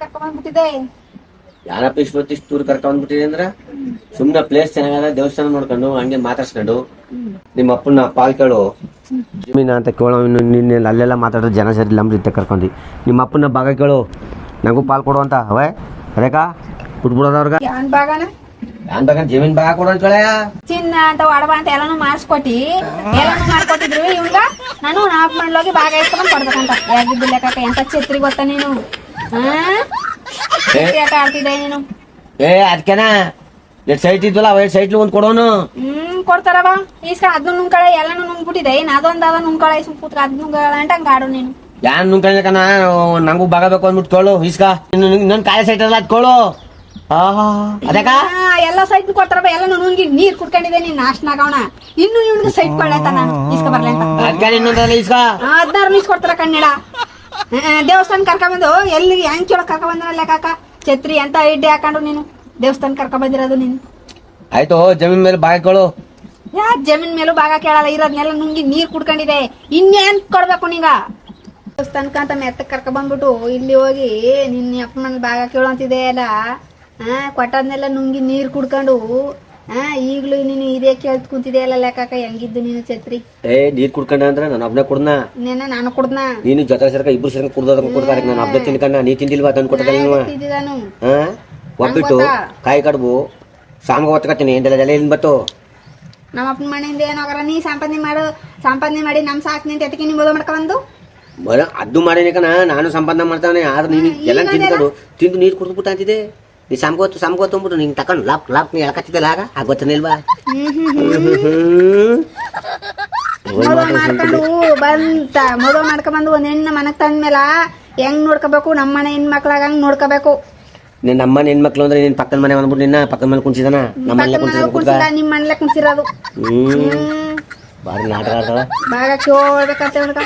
ಕರ್ಕೊಂಡ್ ಬಂದ್ಬಿಟ್ಟಿದೆ ಯಾರಪ್ಪ ಇಷ್ಟು ಹೊತ್ತು ಇಷ್ಟು ದೂರ ಕರ್ಕೊಂಡ್ ಬಂದ್ಬಿಟ್ಟಿದೆ ಅಂದ್ರ? ಸುಮ್ನೆ ಪ್ಲೇಸ್ ಚೆನ್ನಾಗದ ದೇವಸ್ಥಾನ ನೋಡ್ಕೊಂಡು ಹಂಗೆ ಮಾತಾಡ್ಸ್ಕೊಂಡು. ನಿಮ್ಮ ಅಪ್ಪನ ಪಾಲ್ ಕೇಳು. ಜಮೀನ ಅಂತ ಕೇಳೋ ಇನ್ನು ನಿನ್ನೆ ಅಲ್ಲೆಲ್ಲ ಮಾತಾಡೋ ಜನ ಸರಿ ಲಂಬ ಇತ್ತ ಕರ್ಕೊಂಡಿ. ನಿಮ್ಮ ಅಪ್ಪನ ಭಾಗ ಕೇಳು. ನಂಗೂ ಪಾಲ್ ಕೊಡು ಅಂತ. ಅವೇ ಅದೇಕಾ ಬಿಟ್ಬಿಡೋದ ಅವ್ರಿಗೆ. ಯಾನ್ ಬಾಗನ ಯಾನ್ ಬೇಕಾದ್ರೆ ಜಮೀನ್ ಭಾಗ ಕೊಡು ಅಂತ ಚಿನ್ನ ಅಂತ ಒಡವ ಅಂತ ಎಲ್ಲಾನು ಮಾಡಿಸ್ಕೊಟ್ಟಿ. ಎಲ್ಲಾನು ಮಾಡ್ಕೊಟ್ಟಿದ್ರು ಇವಾಗ ನಾನು ನಾಲ್ಕು ಮಂಡ್ಲೋಗಿ ಭಾಗ ಇಸ್ಕೊಂಡ್ ಕೊಡ್ಬೇಕಂತ. ಯಾಕಿದ್ದಿಲ್ಲ ಕಾಕ ಎಂತ ಛತ್ರಿ ಗೊತ್ತಾ ನೀನು? ಆಟ ಆಡ್ತಿದ್ದೆ ನೀನು? ಏ ಅದಕ್ಕೆನಾ ಎರಡು ಸೈಟ್ ಇದ್ವಲ್ಲ ಅವ ಎರಡು ಸೈಟ್ ಒಂದು ಕೊಡೋನು? ಹ್ಮ್ ಕೊಡ್ತಾರ ಬಾ ಈಸ್ಕ ಅದ್ನು ನುಂಗ್ಕಳೆ ಎಲ್ಲಾನು ನುಂಗ್ಬಿಟ್ಟಿದೆ. ಏನ್ ಅದೊಂದ್ ಅದ ನುಂಗ್ಕಳೆ? ಸುಮ್ ಕೂತ್ಕ ಅದ್ ನುಂಗಳ ಅಂತ ಹಂಗ ಆಡು ನೀನು. ಯಾನ್ ನುಂಕಣ ನಂಗೂ ಭಾಗ ಬೇಕು ಅಂದ್ಬಿಟ್ಟು ಕೇಳು ಇಸ್ಕ ಇನ್ನೊಂದು ಕಾಯಿ ಸೈಟ್ ಅಲ್ಲ ಅದ್ ಕೇಳು. ಅದಕಾ ಅದಕ್ಕ ಎಲ್ಲ ಸೈಟ್ ಕೊಡ್ತಾರ ಬಾ ಎಲ್ಲಾನು ನುಂಗಿ ನೀರ್ ಕುಡ್ಕೊಂಡಿದೆ ನೀನ್ ಆಗೋಣ ಇನ್ನು ಇವ್ನಿಗೆ ಸೈಟ್ ಕೊಳ್ಳೆ ನಾನು ಇಸ್ಕ ಬರ್ಲೈತ ಅಂತ. ಅದಕ್ಕೆ ಇನ್ನೊಂದಲ್ಲ ಇಸ್ಕ ಹದಿನಾರು ಮೀಸ್ ಕೊಡ್ತಾರ ಕನ್ನಡ ದೇವಸ್ಥಾನ ಕರ್ಕೊಂಬಂದು ಎಲ್ಲಿ ಹೆಂಗ್ ಕರ್ಕ ಕರ್ಕೊಂಬಂದ್ರಲ್ಲ ಕಾಕ? ಛತ್ರಿ ಅಂತ ಇಡ್ಡಿ ಹಾಕೊಂಡು ನೀನು? ದೇವಸ್ಥಾನ ಕರ್ಕೊಂಡ್ ಬಂದಿರೋದು ನೀನು? ಆಯ್ತು ಜಮೀನ್ ಮೇಲೆ ಬಾಯ್ಕೊಳು ಯಾ ಜಮೀನ್ ಮೇಲೂ ಭಾಗ ಕೇಳಲ್ಲ ಇರೋದ್ನೆಲ್ಲ ನುಂಗಿ ನೀರ್ ಕುಡ್ಕೊಂಡಿದೆ. ಇನ್ನೇನ್ ಕೊಡ್ಬೇಕು ನೀಗ? ದೇವಸ್ಥಾನಕ್ಕ ಅಂತ ಮೆತ್ತಕ್ ಕರ್ಕೊಂಡ್ ಬಂದ್ಬಿಟ್ಟು ಇಲ್ಲಿ ಹೋಗಿ ನಿನ್ನ ಅಪ್ಪ ಮನೆ ಭಾಗ ಕೇಳೋ ಅಂತಿದೆ ಅಲ್ಲ ಹಾ ಕೊಟ್ಟದ್ನೆಲ್ಲ ನುಂಗಿ ನೀರ್ ಕುಡ್ಕೊಂಡು ಹಾ ಈಗ್ಲೂ ನೀನು ಇದೇ ಕೇಳ್ತ ಕುಂತಿದೆ ಅಲ್ಲ ಲೆಕ್ಕಾಕ? ಹೆಂಗಿದ್ದು ನೀನು ಛತ್ರಿ? ಏ ನೀರ್ ಕುಡ್ಕೊಂಡ ಅಂದ್ರೆ ನಾನು ಒಬ್ನೇ ಕುಡ್ನ. ನೆನ್ನ ನಾನು ಕುಡ್ನಾ. ನೀನು ಜೊತೆ ಸೇರ್ಕ ಇಬ್ರು ಸೇರ್ಕ ಕುಡ್ದ ಕುಡ್ತಾರೆ ನಾನು ಒಬ್ಬನೇ ತಿನ್ಕಂಡ ನೀ ತಿಂದಿಲ್ವಾ ತಂದು ಕೊಟ್ಟದ ನೀನು? ತಿಂದಿದ್ದಾನು. ಹಾ ಒಬ್ಬಿಟ್ಟು? ಕಾಯಿ ಕಡುಬು. ಸಾಮ್ಗ ಒತ್ಕತ್ತೀನಿ ಎಂದೆಲ್ಲ ಜಲ ಬತ್ತು. ನಮ್ಮ ಅಪ್ಪನ ಮನೆಯಿಂದ ಏನಾಗರ ನೀ ಸಂಪಾದನೆ ಮಾಡು. ಸಂಪಾದನೆ ಮಾಡಿ ನಮ್ಮ ಸಾಕು ನಿಂತ ಎತ್ತಕ್ಕೆ ನೀವು ಮದುವೆ ಮಾಡ್ಕೊಂಬಂದು ಬರ ಅದು ಮಾಡಿನಕನ ನಾನು ಸಂಪಾದನೆ ಮಾಡ್ತಾನೆ. ಆದ್ರೆ ನೀನು ಎಲ್ಲ ತಿಂದ್ಕೊಂಡು. ತಿಂದು ನೀರು ಕುಡ್ದು ಅಂತಿದೆ ನೀ ಸಾಮ್ಗೋತು ಸಾಮ್ಗೋತು ಅಂದ್ಬಿಟ್ಟು ನಿಂಗೆ ತಕೊಂಡು ಲಾಪ್ ಲಾಪ್ ನೀ ಎಳ್ಕತ್ತಿದ್ದಲ್ಲ ಆಗ ಆಗ ಗೊತ್ತನಿಲ್ವಾ ಮಾಡ್ಕೊಂಡು ಬಂತ ಮದುವೆ ಮಾಡ್ಕೊಂಬಂದು ಒಂದ್ ಹೆಣ್ಣು ಮನಕ್ ತಂದ್ಮೇಲ ಹೆಂಗ್ ನೋಡ್ಕೋಬೇಕು ನಮ್ಮ ಮನೆ ಹೆಣ್ಮಕ್ಳಾಗ ಹಂಗ್ ನೋಡ್ಕೋಬೇಕು ನೀನ್ ಹೆಣ್ ಮಕ್ಳು ಅಂದ್ರೆ ನಿನ್ ಪಕ್ಕದ ಮನೆ ಬಂದ್ಬಿಟ್ಟು ನಿನ್ನ ಪಕ್ಕದ ಮನೆ ಕುಂಚಿದಾನ ನಮ್ಮ ಮನೆ ಕುಂಚಿದ ನಿಮ್ಮ ಕುಂಚಿರೋದು ಮನೇಲೆ ಹ್ಮ್ ಬಾರಿ ನಾಟಕ ಆಡ್ತಾವ ಬಾಗ ಕೇಳ್ಬೇಕಂತ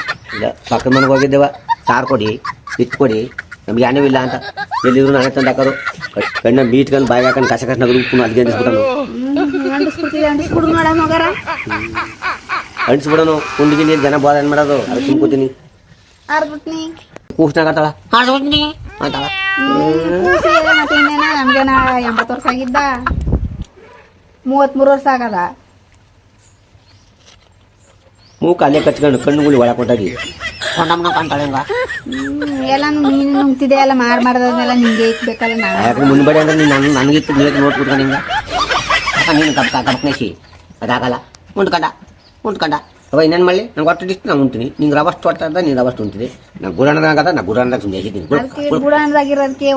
ಪಕ್ಕದ ಮನೆಗೆ ಹೋಗಿದ್ದೇವ ಸಾರ್ ಕೊಡಿ ಬಿತ್ ಕೊಡಿ ನಮ್ಗೆ ಏನೂ ಇಲ್ಲ ಅಂತ. ಎಲ್ಲಿದ್ರು ನಾನೇ ತಂದು ಹಾಕೋದು. ಕಣ್ಣ ಬೀಟ್ಕೊಂಡು ಬಾಯಿ ಹಾಕೊಂಡು ಕಸ ಕಸ ನಗರು ಉಪ್ಪು ಅದ್ಗೆ ಅಂಡಿಸ್ಬಿಡೋನು ಅಂಡಿಸ್ಬಿಡ್ತಿದೆ ಅಂಡಿಸ್ಬಿಡು ನೋಡ ಮಗರ ಅಂಟಿಸ್ಬಿಡೋನು ಕುಂಡಿಗೆ ನೀರು ಜನ ಬೋಧ ಏನ್ ಮಾಡೋದು? ಅದು ಆರ್ಬಿಟ್ನಿ ಕೂಸ್ನಾಗ ಆತಾಳ? ಅಂತಾಳ ಎಂಬತ್ತು ವರ್ಷ ಆಗಿದ್ದ ಮೂವತ್ಮೂರು ವರ್ಷ ಆಗಲ್ಲ. ಮೂಕ ಅಲ್ಲೇ ಕಚ್ಕೊಂಡು ಕಣ್ಣುಗಳು ಒಳ ಕೊಟ್ಟಾಗಿ ನೀನು ನುಂಗ್ತಿದೆ ಎಲ್ಲ ಮಾರ್ ಮಾಡ್ದದ್ನೆಲ್ಲ ನಿಂಗೆ ಇಕ್ಬೇಕಲ್ಲ ನಾನು. ಯಾಕೆ ಮುಂದ್ಬಡಿ ಅಂದ್ರೆ ನೀನು ನನ್ನ ನನಗಿತ್ತು ನೀರು ನೋಟ್ ಬಿಟ್ಕೊಂಡು ಹಿಂಗ? ನೀನು ಕಪ್ಪ ಕಪ್ನೇಸಿ ಅದಾಗಲ್ಲ. ಮುಂಡ್ಕಂಡ ಮುಂಡ್ಕಂಡ ಅವ ಇನ್ನೇನು ಮಾಡಲಿ? ನಂಗೆ ಒಟ್ಟು ಇಷ್ಟು ನಾನು ಉಂತೀನಿ ನಿಂಗೆ ರವಷ್ಟು ನೀನು ರವಷ್ಟು ನಾ ಸುಮ್ಮನೆ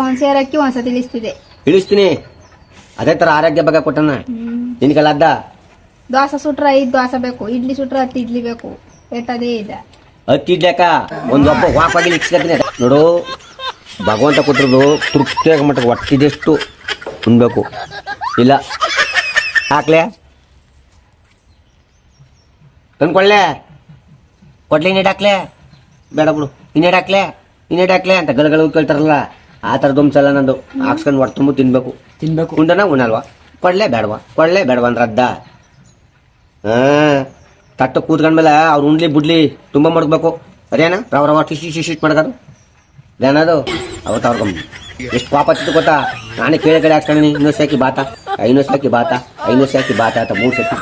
ಒಂದ್ ಇಳಿಸ್ತಿದೆ ಇಳಿಸ್ತೀನಿ. ಅದೇ ತರ ಆರೋಗ್ಯ ಬಗ್ಗೆ ಕೊಟ್ಟನ. ನಿನ್ಗೆಲ್ಲ ನಿನಗೆಲ್ಲ ಅದ್ದ ದೋಸೆ ಸುಟ್ರ ಐದ್ ದೋಸೆ ಬೇಕು ಇಡ್ಲಿ ಸುಟ್ರ ಹತ್ತು ಇಡ್ಲಿ ಬೇಕು. ಎಟ್ಟದೇ ಇದೆ ಹತ್ತಿಡ್ಲಕ್ಕ ಒಂದು ಒಬ್ಬ ವಾಪಾಗಿ ಇಕ್ಸ್ಕೊತೀನಿ ನೋಡು ಭಗವಂತ ಕೊಟ್ಟಿರೋದು ತೃಪ್ತಿ ಮಟ್ಟಕ್ಕೆ ಒಟ್ಟಿದೆಷ್ಟು ಉಣ್ಬೇಕು. ಇಲ್ಲ. ಹಾಕ್ಲೆ? ತಂದ್ಕೊಳ್ಳೆ ಕೊಡ್ಲಿ ಇನ್ನೇಟ್ ಹಾಕ್ಲೆ? ಬೇಡ ಬಿಡು. ಇನ್ನೇಟ್ ಹಾಕ್ಲೆ? ಇನ್ನೇಟ್ ಹಾಕ್ಲೆ ಅಂತ ಗಳಗಳು ಕೇಳ್ತಾರಲ್ಲ ಆ ಥರದ್ದು ಒಂದ್ಸಲ ನಂದು ಹಾಕ್ಸ್ಕೊಂಡು ಹೊಟ್ಟೆ ತುಂಬ ತಿನ್ಬೇಕು. ತಿನ್ಬೇಕು. ಉಂಡನ ಉಣಲ್ವಾ ಕೊಡ್ಲೆ ಬೇಡವಾ? ಕೊಡ್ಲೆ ಬೇಡವಾ ಅಂದ್ರೆ ಅದ್ದ ಹಾ. ತಟ್ಟು ಕೂತ್ಕೊಂಡ್ಮೇಲೆ ಅವ್ರು ಉಂಡ್ಲಿ ಬಿಡ್ಲಿ ತುಂಬ ಮಡಗ್ಬೇಕು. ಅದೇನ ರವ ರವ ಟಿಶ್ ಶಿಶಿ ಮಾಡ್ಕೊಂಡು ಅದೇನದು ಅವತ್ತು ಅವ್ರಿಗೆ ಎಷ್ಟು ಪಾಪ ಗೊತ್ತಾ? ನಾನೇ ಕೇಳಿ ಕಡೆ ಹಾಕ್ಸ್ಕೊಂಡಿನಿ. ಇನ್ನೂ ಸಾಕಿ ಬಾತ. ಐನೂ ಸಾಕಿ ಬಾತ ಐನೂರು ಸಾಕಿ ಬಾತ ಅಂತ ಮೂರು ಸತಿ.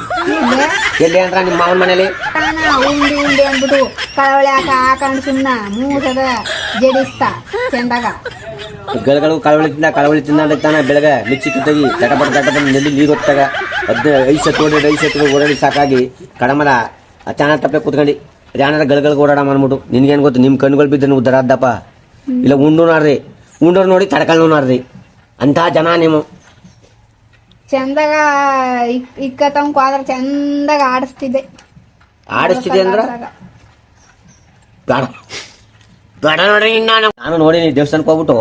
ಎಲ್ಲಿ ಅಂದ್ರ ನಿಮ್ಮ ಮಾವನ ಮನೇಲಿ? ಉಂಡಿ ಉಂಡಿ ಅಂದ್ಬಿಟ್ಟು ಕಳವಳಿ ಹಾಕ ಹಾಕೊಂಡು ಸುಮ್ಮನ ಮೂಸದ ಜಡಿಸ್ತಾ ಚೆಂದಾಗ. ಗಳಗಳು ಕಳವಳಿ ತಿಂದ ಕಳವಳಿ ತಿಂದ ಅಂದ್ರೆ ತಾನ ಬೆಳಗ್ಗೆ ಮಿಚ್ಚಿ ಕಿತ್ತಾಗಿ ತಟಪಟ ತಟಪಟ ನೆಲ್ಲಿ ನೀರು ಹೊತ್ತಾಗ ಅದ್ ಐದು ಸತ್ತು ಓಡಾಡಿ ಐದು ಸತ್ತು ಓಡಾಡಿ ಸಾಕಾಗಿ ಕಡಮದ ಚಾನ ತಪ್ಪೆ ಕೂತ್ಕೊಂಡು. ಓಡಾಣ ಗಳಗಳಿಗೆ ಓಡಾಡ ಮಾಡ್ಬಿಟ್ಟು ನಿನ್ಗೇನು ಗೊತ್ತು ನಿಮ್ಮ ಕಣ್ಣುಗಳು ಬಿದ್ದು ಉದ್ದರ ಅದಪ್ಪ ಇಲ್ಲ ಉಂಡು ನಾಡ್ರಿ. ಉಂಡೋರು ನೋಡಿ ತಡ್ಕೊಂಡು ನಾಡ್ರಿ. ಅಂಥ ಜನ ನೀವು. ಚಂದಾಗ ಇಕ್ ಇಕ್ಕತ್ತಂಗ್ ಹೋದ್ರ ಚಂದಾಗ ಆಡಿಸ್ತಿದ್ದೆ. ಆಡಿಸ್ತಿದ್ದೆ ಅಂದ್ರ? ಬೇಡ. ಬೇಡ ನೋಡಿ ನಾನು ನಾನು ನೋಡಿನಿ ದೇವಸ್ಥಾನಕ್ಕೆ ಹೋಗ್ಬಿಟ್ಟು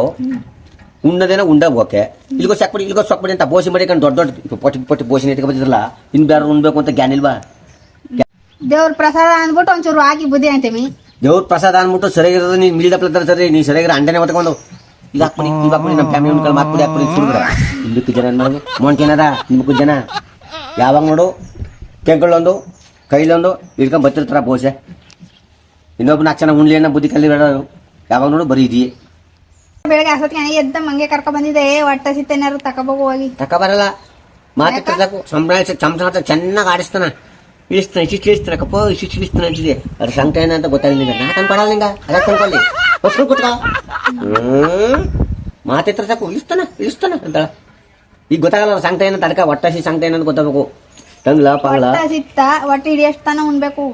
ಉಣ್ಣದೇನ ಉಂಡಾಗ ಓಕೆ ಇಲ್ಗೋ ಸಾಕ್ಬಿಡಿ ಇಲ್ಗೋ ಸಾಕ್ಬಿಡಿ ಅಂತ ಬೋಸಿ ಮಾಡಿಕೊಂಡು ದೊಡ್ಡ ದೊಡ್ಡ ಪೊಟ್ಟಿ ಪೊಟ್ಟಿ ಬೋಸಿ ನೆಟ್ಗೆ ಬಂದಿದ್ರಲ್ಲ ಇನ್ನು ಬೇರೆ ಉಣ್ಬೇಕು ಅಂತ ಜ್ಞಾನ ಇಲ್ವಾ? ದೇವ್ರ ಪ್ರಸಾದ ಅಂದ್ಬಿಟ್ಟು ಒಂಚೂರು ಹಾಕಿ ಬುದ್ಧಿ ಅಂತೀವಿ ದೇವ್ರ ಪ್ರಸಾದ ಅಂದ್ಬಿಟ್ಟು ಸರಿಯಾಗಿರೋದು ನೀನು ಮಿಳಿದಪ್ಲ ಸರಿ ನೀ ಸರಿಯಾಗಿರೋ ಅಂಡನೆ ಹೊತ್ಕೊಂಡು ಇದು ಹಾಕ್ಬಿಡಿ ಇವಾಗ ನಮ್ಮ ಫ್ಯಾಮಿಲಿ ಉಂಡ್ಕಲ್ ಮಾತು ಯಾಕೆ ಜನ ಏನು ಮಾಡೋದು ಮೊಂಟೇನದ ನಿಮ್ಗೂ ಜನ. ಯಾವಾಗ ನೋಡು? ಕೆಂಗಳೊಂದು ಕೈಲೊಂದು ಇಳ್ಕೊಂಡು ಬರ್ತಿರ್ತಾರ ಬೋಸೆ ಇನ್ನೊಬ್ಬ ನಾಲ್ಕು ಜನ ಉಣ್ಲಿ ಅನ್ನೋ ಬುದ್ಧಿ ಕಲ್ಲಿ ಬೇಡ ಯಾವಾಗ ನೋಡು ಬರೀ ಇದೆಯೇ. ಬೆಳಗ್ಗೆ ಅಷ್ಟೊತ್ತಿಗೆ ಎದ್ದ ಮಂಗೆ ಕರ್ಕೊ ಬಂದಿದೆ ಹೊಟ್ಟೆ ಸಿತ್ತೇನಾರು ತಕೋಬೇಕು ಹೋಗಿ. ತಕ ಬರಲ್ಲ. ಮಾತು ಸಾಕು ಸಂಭ್ರಾಳಿಸ ಚಮಚ ಚೆನ್ನಾಗಿ ಆಡಿಸ್ತಾನ. ಇಳಿಸ್ತಾನೆ ಇಷ್ಟಿಷ್ಟು ಇಳಿಸ್ತಾನೆ ಕಪ್ಪ ಇಳಿಸ್ತಾನೆ ಅಂತಿದೆ ಅದ್ರ ಸಂಕಟ ಏನಂತ ಗೊತ್ತಾಗಿಲ್ಲ ನಿಂಗೆ. ನಾ ತಂದ್ಕೊಡಲ್ಲ ನಿಂಗ. ತಂದ್ಕೊಳ್ಳಿ ಹೊಸ್ಕೊಂಡು ಮಾತಿತ್ರ ಸಾಕು. ಇಳಿಸ್ತಾನ ಇಳಿಸ್ತಾನ ಅಂತ. ಈಗ ಗೊತ್ತಾಗಲ್ಲ ಸಾಂಗ್ತಾ ಏನಂತ ಅಡ್ಕ ಒಟ್ಟಾಸಿ ಸಾಂಗ್ತಾ ಏನಂತ ಗೊತ್ತಾಗಬೇಕು. ತಂಗ್ಲ ಪಾಗ್ಲ ಸಿತ್ತ ಹೊಟ್ಟೆ ಹಿಡಿಯಷ್ಟಾನ ಉಣ್ಬೇಕು.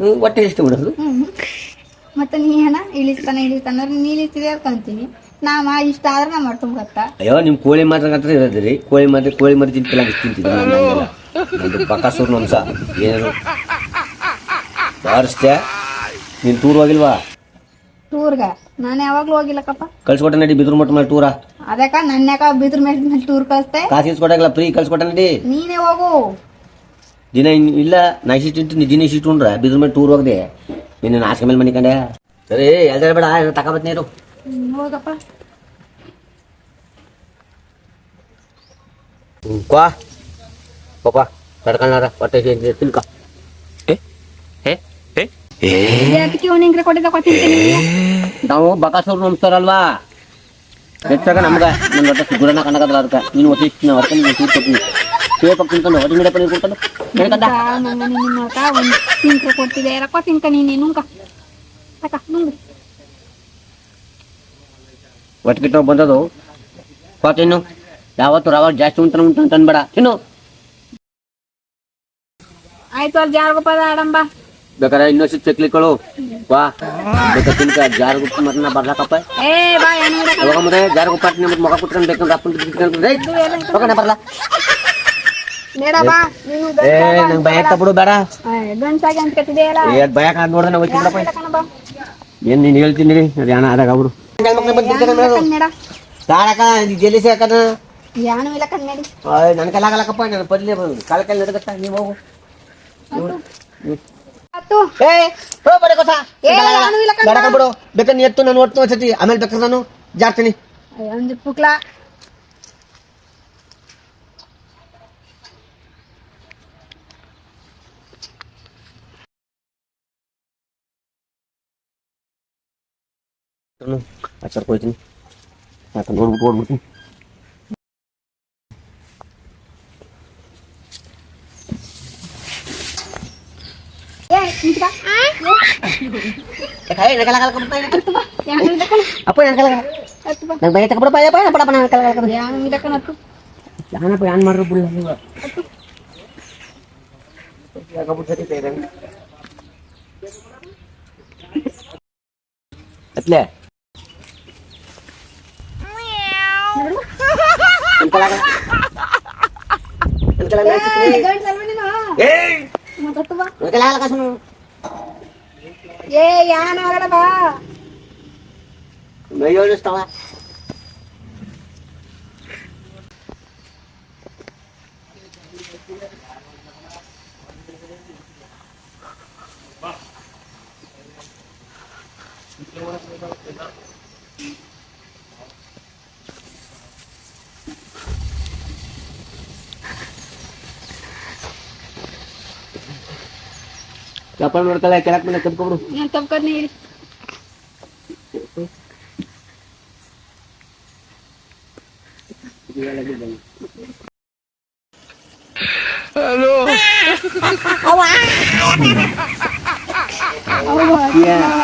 ಹ್ಮ್ ಹೊಟ್ಟೆ ಇಷ್ಟು ಬಿಡೋದು ಮತ್ತೆ ನೀ ಏನ ಇಳಿಸ್ತಾನ ಇಳಿಸ್ತಾನ. ಅಂದ್ರೆ ನೀ ಇಳಿಸ್ತಿದೆ ಅಂತೀನಿ. ನಾಮ ಇಷ್ಟ ಆದ್ರೆ ನಾ ಮಾಡ್ತು ಗೊತ್ತ ಅಯ್ಯೋ ನಿಮ್ ಕೋಳಿ ಮಾತ್ರ ಇರೋದ್ರಿ. ಕೋಳಿ ಮಾತ್ರ ಕೋಳಿ ಮರಿ ತಿಂತಿಲ್ಲ ತಿಂತಿದ್ದೆ ಬಕಾಸೂರ್ ನಂಸ ಏನು ಬಾರಿಸ್ತೆ ನೀನ್ ಟೂರ್ ಹೋಗಿಲ್ವಾ ಟೂರ್ಗ ನಾನು ಯಾವಾಗ್ಲೂ ಹೋಗಿಲ್ಲಕ್ಕಪ್ಪ ಕಳ್ಸ್ಕೊಟ್ಟ ನಡಿ ಬಿದ್ರು ಮಟ್ಟ ಮೇಲೆ ಟೂರ ಅದಕ್ಕ ನನ್ನ ಯಾಕ ಬಿದ್ರ ಮೇಲೆ ಮೇಲೆ ಟೂರ್ ಕಳಿಸ್ತೆ ಕಾಸು ಫ್ರೀ ಕಳ್ಸ್ಕೊಟ್ಟ ನಡಿ. ನೀನೇ ಹೋಗು. ದಿನ ಇನ್ ಇಲ್ಲ ನಾ ಇಷ್ಟು ತಿಂತೀನಿ ದಿನ ಇಷ್ಟು ಉಂಡ್ರ ಬಿದ್ರ ಮೇಲೆ ಟೂರ್ ಹೋಗ್ದೆ. ನಿನ್ನ ನಾಸಿಕ ಮೇಲೆ ಮನಿಕಂಡೆ. ಸರಿ ಎಲ್ದಾರ ಬೇಡ ತಗೋಬತ್ ನೀರು ಹೋಗಪ್ಪ. ಕ್ವಾ. ಪಾಪ ತಡ್ಕೊಂಡಾರ ಹೊಟ್ಟೆ ಸೇರಿ ಅದಕ್ಕೆ ಅವನಿಂಗ್ರೆ ಕೊಟ್ಟಿದ್ದ ಕೊಟ್ಟಿರ್ತೀನಿ ನಾವು ಬಕಾಸೂರ್ ನಮ್ಸ್ತಾರಲ್ವಾ? ಹೆಚ್ಚಾಗ ನಮ್ಗ ನನ್ನ ಹೊಟ್ಟೆ ಗುರನ ಅದಕ್ಕೆ. ನೀನು ಒತ್ತಿ ನಾವು ಹೊರಕೊಂಡು ನೀನು ಸೀಟ್ ಕೊಡ್ತೀನಿ ಸೇಪ್ ತಿನ್ಕೊಂಡು ಹೊಟ್ಟೆ ಗಿಡಪ್ಪ ನೀರು ಕೊಡ್ಕೊಂಡು ಹೇಳ್ಕಂದ ನಂಗ ನಿನ್ನ ನೋಡ್ಕ ಒಂದ್ ತಿಂಕ್ರೆ ಕೊಡ್ತಿದೆ ರೊಕ್ಕ ತಿನ್ಕ ನೀನು ತಕ ನುಂಗು ಹೊಟ್ಟೆ ಗಿಟ್ಟ ಬಂದದು ಕೋ ತಿನ್ನು. ಯಾವತ್ತು ರವ ಜಾಸ್ತಿ ಉಂಟು ಉಂಟು ಅಂತನ್ಬೇಡ ತಿನ್ನು. ಆಯ್ತು ಅಲ್ಲಿ ಪದ ಆಡಂಬ. ಬೇಕಾದ್ರೆ ಇನ್ನೊಂದು ಚಕ್ಲಿಗಳು ವಾ ಬೇಕಾ ಜಾರ್ ಜಾರಗುಪ್ಪ ಮತ್ತೆ ಬರ್ಲಾಕಪ್ಪ. ಏ ಬಾ ಏನು ಅವಾಗ ಮತ್ತೆ ಜಾರಗುಪ್ಪ ನಿಮ್ಗೆ ಮಗ ಕುತ್ಕೊಂಡು ಬೇಕಂದ್ರೆ ಅಪ್ಪನ ಬಿಟ್ಕೊಂಡು ಬರಲ್ಲ ಬೇಡ ಬಾ ನೀನು ಏ ನಂಗೆ ಭಯ ಬಿಡು ಬೇಡ. ಗಂಟಾಗಿ ಅಂತ ಕಟ್ಟಿದೆಯಲ್ಲ ಏ ಭಯ ನೋಡ್ದೆ ನಾವು ಕಣ ಏನ್ ನೀನ್ ಹೇಳ್ತೀನಿ ರೀ ಅದು ಯಾಣ ಆದಾಗ ಕನ್ನಡ ತಾಳಕ ಸಾಕನ ಯಾನು ಇಲ್ಲ ನನ್ ಕಲಾಗಲಕಪ್ಪ ನನ್ನ ಪದ್ಲೆ ಕಾಲ ಕಾಲ ನಡಗತ್ತ ನೀವು ಹೋಗು. ಹತ್ತು ಏ ಹೋ ಬಡೆ ಕೊಸ ಏ, ನಾನು ಇಲ್ಲ ಕಣೋ. ಬೇಡ ಬಿಡು ಬೇಕಾದ್ರೆ ನೀ ಎತ್ತು ನಾನು ಒಟ್ಟು ಒಂದ್ಸತಿ ಆಮೇಲೆ ಬೇಕಾದ್ರೆ ನಾನು ಜಾರ್ತೀನಿ ಒಂದು ಪುಕ್ಲ ನಾನು ಆಚಾರಕ್ಕೆ ಹೋಗ್ತೀನಿ ಯಾಕಂದ್ರೆ ನೋಡ್ಬಿಟ್ಟು ಓಡ್ಬಿಡ್ತೀನಿ ಏ ನಿಂತ್ಕ. ಯಾನು ಇಲ್ಲ ಕಣ ಅಪ್ಪ ನನ್ನ ಕಲಾಗ ಹತ್ತು ಬಾ ನಂಗೆ ಭಯ ತಗೊಬಿಡಪ್ಪ ಅಯ್ಯಪ್ಪ ಪಡಪ್ಪ ನನ್ನ ಕಲಾಗ ಯಾನು ಇಲ್ಲ ಕಣ ಹತ್ತು ಯಾನಪ್ಪ ಯಾನ್ ಮಾಡ್ರು ಬಿಡಲ್ಲ ನೀವು ಅತ್ಲೆ ನನ್ ಕಲಾಗ ನನ್ ಕಲಾಗ ನನ್ ಚಿಕ್ಲಿ. ಗಂಟ್ ಅಲ್ವಾ ನೀನು? ಏಯ್! ಮತ್ತ್ ಹತ್ತು ಬಾ ನನ್ ಕಲಾಗ ಕಸುನು. ಏ ಯಾನ ಹೊರಡ ಬಾ ಮೈ ಒಲಿಸ್ತಾವ. ಚಪ್ಪಲ್ ನೋಡ್ಕಲ್ಲ ಕೆಳಕ್ ಮೇಲೆ ಕಬ್ಕೊಬಿಡು ನಾನು ತಪ್ಕೊಂಡ್ ನೀಡಿ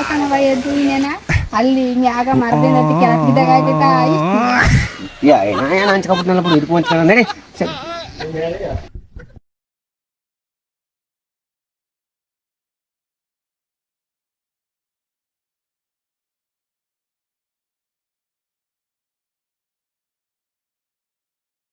ಕಣವ ಎದ್ದು ಇನ್ನೇನ ಅಲ್ಲಿ ಮ್ಯಾಗ ಮರದಿಂದ ಕೆಳಕ್ ಬಿದ್ದಾಗ ಆಗಿತ್ತ ಯಾ ನಾ ಏನು ಹಂಚ್ಕೊಬಿಟ್ನಲ್ಲ ಬಿಡು ಇದಕ್ಕೂ ಹಂಚ್ಕೊಳ್ಳ ನಡಿ ಸರಿ